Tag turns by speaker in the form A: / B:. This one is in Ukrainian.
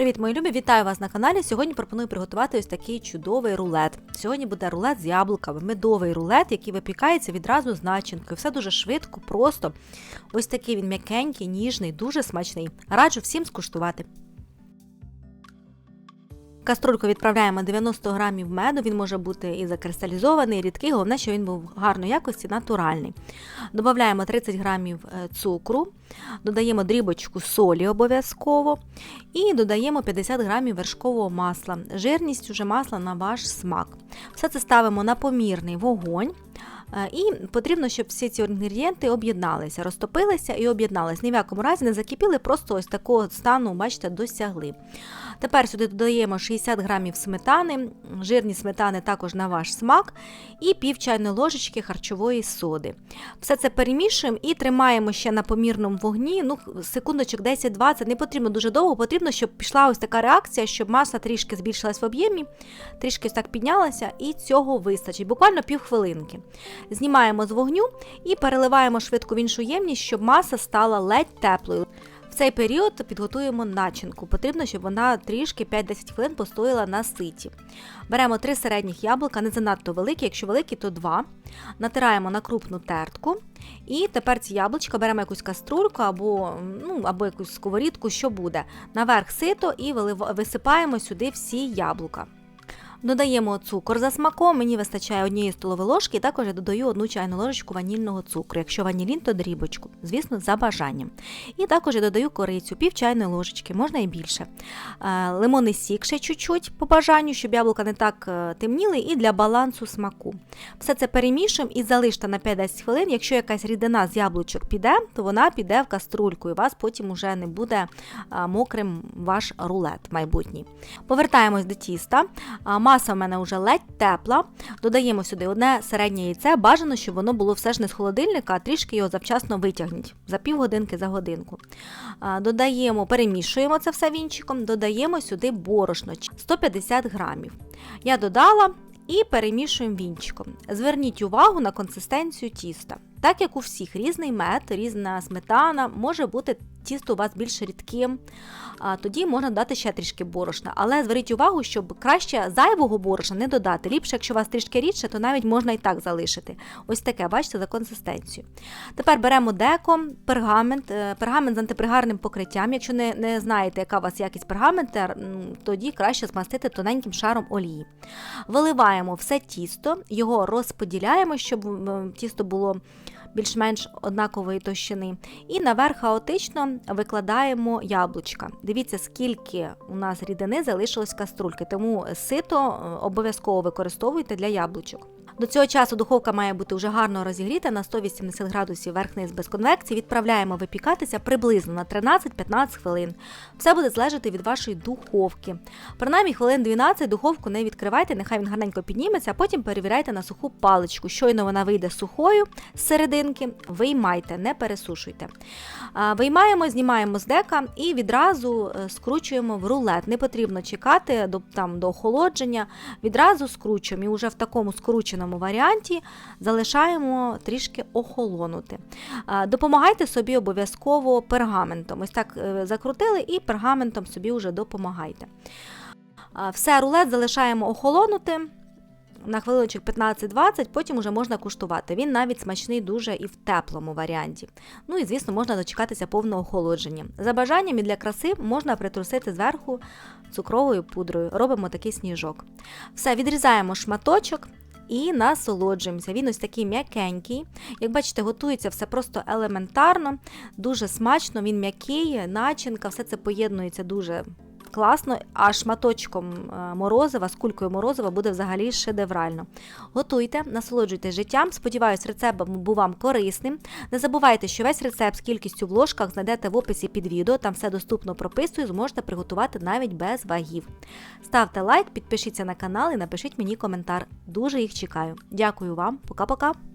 A: Привіт, мої любі! Вітаю вас на каналі. Сьогодні пропоную приготувати ось такий чудовий рулет. Сьогодні буде рулет з яблуками, медовий рулет, який випікається відразу з начинкою. Все дуже швидко, просто. Ось такий він м'якенький, ніжний, дуже смачний. Раджу всім скуштувати. Каструльку відправляємо 90 грамів меду, він може бути і закристалізований, і рідкий, головне, що він був гарної якості, натуральний. Додаємо 30 грамів е, цукру, додаємо дрібочку солі обов'язково і додаємо 50 грамів вершкового масла. Жирність уже масла на ваш смак. Все це ставимо на помірний вогонь. Е, І потрібно, щоб всі ці інгредієнти об'єдналися, розтопилися і об'єдналися. Ні в якому разі не закипіли, просто ось такого стану, бачите, досягли. Тепер сюди додаємо 60 грамів сметани, жирні сметани також на ваш смак, і пів чайної ложечки харчової соди. Все це перемішуємо і тримаємо ще на помірному вогні. Ну, секундочок 10-20, не потрібно дуже довго, потрібно, щоб пішла ось така реакція, щоб маса трішки збільшилась в об'ємі, трішки ось так піднялася, і цього вистачить. Буквально півхвилинки. Знімаємо з вогню і переливаємо швидко в іншу ємність, щоб маса стала ледь теплою. Цей період підготуємо начинку. Потрібно, щоб вона трішки 5-10 хвилин постояла на ситі. Беремо три середніх яблука, не занадто великі, якщо великі, то два. Натираємо на крупну тертку. І тепер ці яблучка беремо якусь каструльку або, ну, або якусь сковорідку, що буде. Наверх сито і висипаємо сюди всі яблука. Додаємо цукор за смаком, мені вистачає однієї столової ложки, також я додаю одну чайну ложечку ванільного цукру. Якщо ванілін, то дрібочку, звісно, за бажанням. І також я додаю корицю, пів чайної ложечки, можна і більше. Е, Лимонний сік ще чуть-чуть по бажанню, щоб яблука не так е, темніли, і для балансу смаку. Все це перемішуємо і залиште на 5-10 хвилин. Якщо якась рідина з яблучок піде, то вона піде в каструльку, і вас потім уже не буде е, мокрим ваш рулет майбутній. Повертаємось до тіста. Маса в мене вже ледь тепла. Додаємо сюди одне середнє яйце. Бажано, щоб воно було все ж не з холодильника, а трішки його завчасно витягніть за півгодинки за годинку. Додаємо, перемішуємо це все вінчиком, додаємо сюди борошно 150 грамів. Я додала. І перемішуємо вінчиком. Зверніть увагу на консистенцію тіста. Так як у всіх різний мед, різна сметана, може бути тісто у вас більш рідким, тоді можна додати ще трішки борошна. Але зверніть увагу, щоб краще зайвого борошна не додати. Ліпше, якщо у вас трішки рідше, то навіть можна і так залишити. Ось таке, бачите, за консистенцією. Тепер беремо деко, пергамент, е, пергамент з антипригарним покриттям. Якщо не, не знаєте, яка у вас якість пергамента, тоді краще змастити тоненьким шаром олії. Виливаємо все тісто, його розподіляємо, щоб тісто було більш-менш однакової товщини. І наверх хаотично викладаємо яблучка. Дивіться, скільки у нас рідини залишилось каструльки, тому сито е, обов'язково використовуйте для яблучок. До цього часу духовка має бути вже гарно розігріта на 180 градусів верх-низ без конвекції. Відправляємо випікатися приблизно на 13-15 хвилин. Все буде залежати від вашої духовки. Принаймні хвилин 12 духовку не відкривайте, нехай він гарненько підніметься, а потім перевіряйте на суху паличку. Щойно вона вийде сухою з серединки, виймайте, не пересушуйте. Виймаємо, знімаємо з дека і відразу е, скручуємо в рулет. Не потрібно чекати до, там, до охолодження, відразу скручуємо і вже в такому скрученому варіанті залишаємо трішки охолонути. Допомагайте собі обов'язково пергаментом. Ось так е, закрутили і пергаментом собі вже допомагайте. Все, рулет залишаємо охолонути. На хвилиночок 15-20, потім вже можна куштувати. Він навіть смачний дуже і в теплому варіанті. Ну і, звісно, можна дочекатися повного охолодження. За бажанням і для краси можна притрусити зверху цукровою пудрою. Робимо такий сніжок. Все, відрізаємо шматочок. І насолоджуємося. Він ось такий м'якенький. Як бачите, готується все просто елементарно, дуже смачно, він м'який, начинка, все це поєднується дуже класно, а шматочком е, морозива, з кулькою морозива буде взагалі шедеврально. Готуйте, насолоджуйтесь життям. Сподіваюсь, рецепт був вам корисним. Не забувайте, що весь рецепт з кількістю в ложках знайдете в описі під відео, там все доступно прописую, зможете приготувати навіть без вагів. Ставте лайк, підпишіться на канал і напишіть мені коментар. Дуже їх чекаю. Дякую вам, пока-пока!